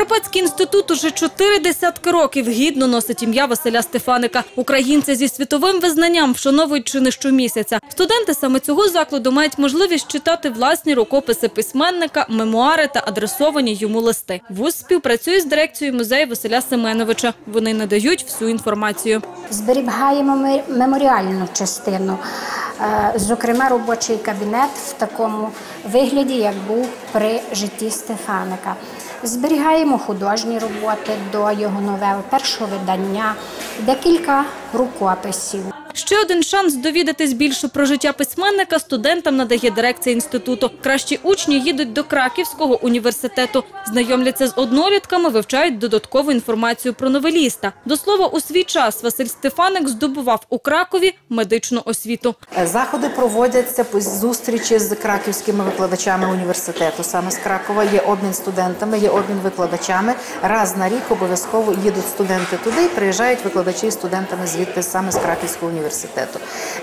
Прикарпатський інститут уже чотири десятки років гідно носить ім'я Василя Стефаника. Українця зі світовим визнанням вшановують чи не щомісяця. Студенти саме цього закладу мають можливість читати власні рукописи письменника, мемуари та адресовані йому листи. ВУЗ співпрацює з дирекцією музею Василя Семеновича. Вони надають всю інформацію. Зберігаємо меморіальну частину, е, зокрема робочий кабінет в такому вигляді, як був при житті Стефаника. Зберігаємо художні роботи до його новел, першого видання, декілька рукописів. Ще один шанс довідатись більше про життя письменника студентам надає дирекція інституту. Кращі учні їдуть до Краківського університету, знайомляться з однолітками, вивчають додаткову інформацію про новеліста. До слова, у свій час Василь Стефаник здобував у Кракові медичну освіту. Заходи проводяться по зустрічі з краківськими викладачами університету. Саме з Кракова є обмін студентами, є обмін викладачами. Раз на рік обов'язково їдуть студенти туди, і приїжджають викладачі з студентами звідти саме з Краківського університету.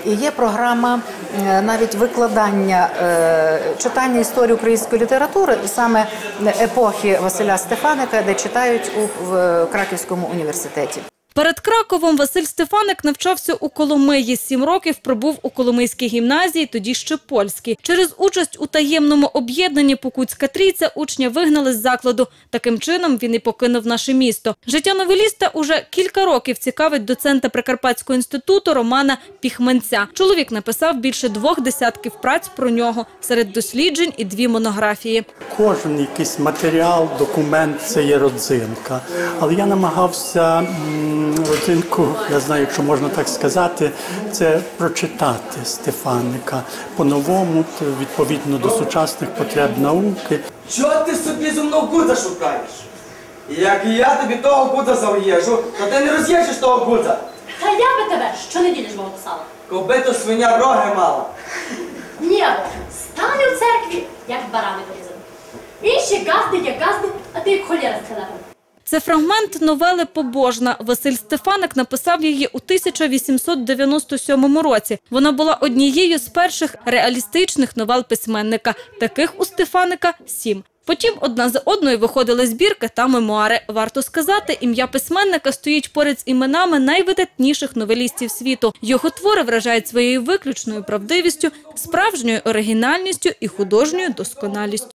І є програма е, навіть викладання е, читання історії української літератури саме епохи Василя Стефаника, де читають у Краківському університеті. Перед Краковом Василь Стефаник навчався у Коломиї. Сім років пробув у Коломийській гімназії, тоді ще польській. Через участь у таємному об'єднанні Покутська трійця учня вигнали з закладу. Таким чином він і покинув наше місто. Життя новеліста уже кілька років цікавить доцента Прикарпатського інституту Романа Піхменця. Чоловік написав більше двох десятків праць про нього. Серед досліджень і дві монографії. Кожен якийсь матеріал, документ це є родзинка. Але я намагався родзинку, я знаю, якщо можна так сказати, це прочитати Стефаника по-новому, відповідно до сучасних потреб науки. Чого ти собі зі мною гудза шукаєш? Як і я тобі того гудза зав'єжу, то ти не роз'їжджеш того гудза. Та я би тебе щонеділі ж мого писала. Коби то свиня роги мала. Нєбо, стане в церкві, як барани порізані. Інші газди, як газди, а ти як холєра з халепом. Це фрагмент новели Побожна. Василь Стефаник написав її у 1897 році. Вона була однією з перших реалістичних новел письменника. Таких у Стефаника сім. Потім одна за одною виходили збірки та мемуари. Варто сказати, ім'я письменника стоїть поряд з іменами найвидатніших новелістів світу. Його твори вражають своєю виключною правдивістю, справжньою оригінальністю і художньою досконалістю.